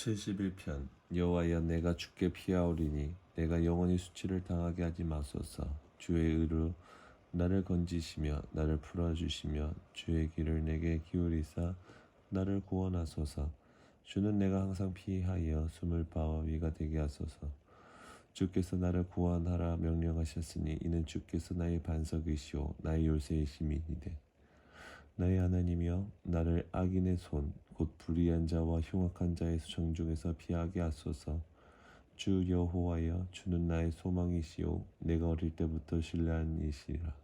71편 여호와여 내가 주께 피하오리니 내가 영원히 수치를 당하게 하지 마소서. 주의 의로 나를 건지시며 나를 풀어주시며 주의 길을 내게 기울이사 나를 구원하소서. 주는 내가 항상 피하여 숨을 바와 위가 되게 하소서. 주께서 나를 구원하라 명령하셨으니 이는 주께서 나의 반석이시오. 나의 요새이심이니되 나의 하나님이여 나를 악인의 손 곧 불의한 자와 흉악한 자의 정중에서 피하게 하소서. 주 여호와여 주는 나의 소망이시오. 내가 어릴 때부터 신뢰한 이시라.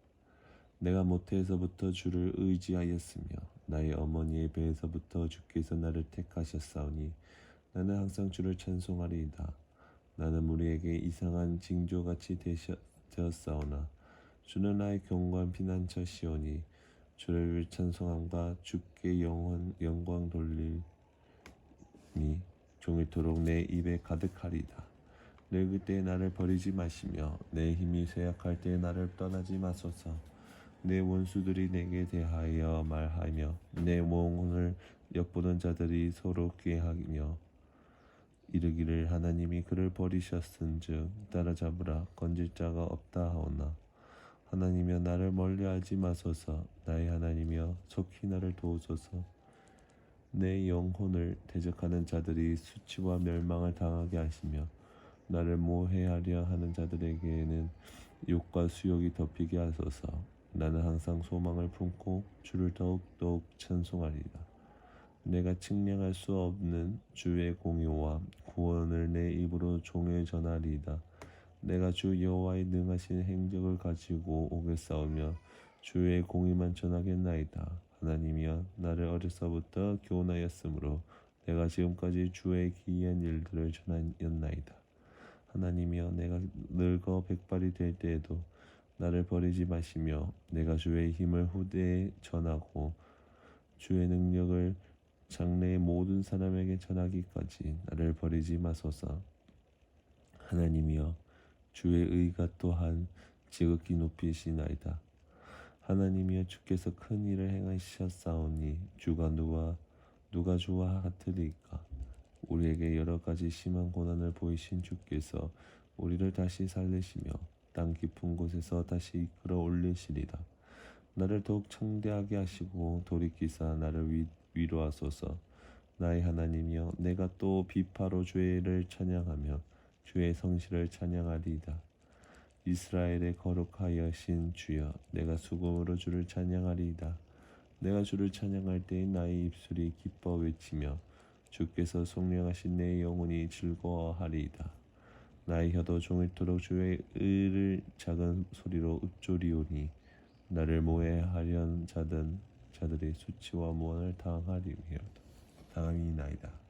내가 모태에서부터 주를 의지하였으며 나의 어머니의 배에서부터 주께서 나를 택하셨사오니 나는 항상 주를 찬송하리이다. 나는 우리에게 이상한 징조같이 되셨- 되었사오나 주는 나의 견고한 피난처시오니 주를 찬송함과 주께 영원 영광 돌리니 종일토록 내 입에 가득하리다. 늙을 때에 나를 버리지 마시며 내 힘이 쇠약할 때에 나를 떠나지 마소서. 내 원수들이 내게 대하여 말하며 내 영혼을 엿보는 자들이 서로 꾀하며 이르기를 하나님이 그를 버리셨은즉 따라잡으라 건질 자가 없다 하오나 하나님이여 나를 멀리하지 마소서. 나의 하나님이여 속히 나를 도우소서. 내 영혼을 대적하는 자들이 수치와 멸망을 당하게 하시며 나를 모해하려 하는 자들에게는 욕과 수욕이 덮이게 하소서. 나는 항상 소망을 품고 주를 더욱더욱 찬송하리라. 내가 측량할 수 없는 주의 공의와 구원을 내 입으로 종에 전하리이다 내가 주 여호와의 능하신 행적을 가지고 오겠사오며 주의 공의만 전하겠나이다. 하나님이여 나를 어려서부터 교훈하였으므로 내가 지금까지 주의 기이한 일들을 전하였나이다. 하나님이여 내가 늙어 백발이 될 때에도 나를 버리지 마시며 내가 주의 힘을 후대에 전하고 주의 능력을 장래의 모든 사람에게 전하기까지 나를 버리지 마소서. 하나님이여 주의 의가 또한 지극히 높이시나이다. 하나님이여 주께서 큰 일을 행하셨사오니 주가 누가 누가 주와 같으리까? 우리에게 여러 가지 심한 고난을 보이신 주께서 우리를 다시 살리시며 땅 깊은 곳에서 다시 이끌어 올리시리다. 나를 더욱 창대하게 하시고 돌이키사 나를 위, 위로하소서. 나의 하나님이여 내가 또 비파로 주의를 찬양하며 주의 성실을 찬양하리이다. 이스라엘의 거룩하여 신 주여 내가 수금으로 주를 찬양하리이다. 내가 주를 찬양할 때에 나의 입술이 기뻐 외치며 주께서 속량하신 내 영혼이 즐거워하리이다. 나의 혀도 종일토록 주의 의를 작은 소리로 읊조리오니 나를 모해하려는 자든 자들의 수치와 무한을 당하리이다. 당함이나이다.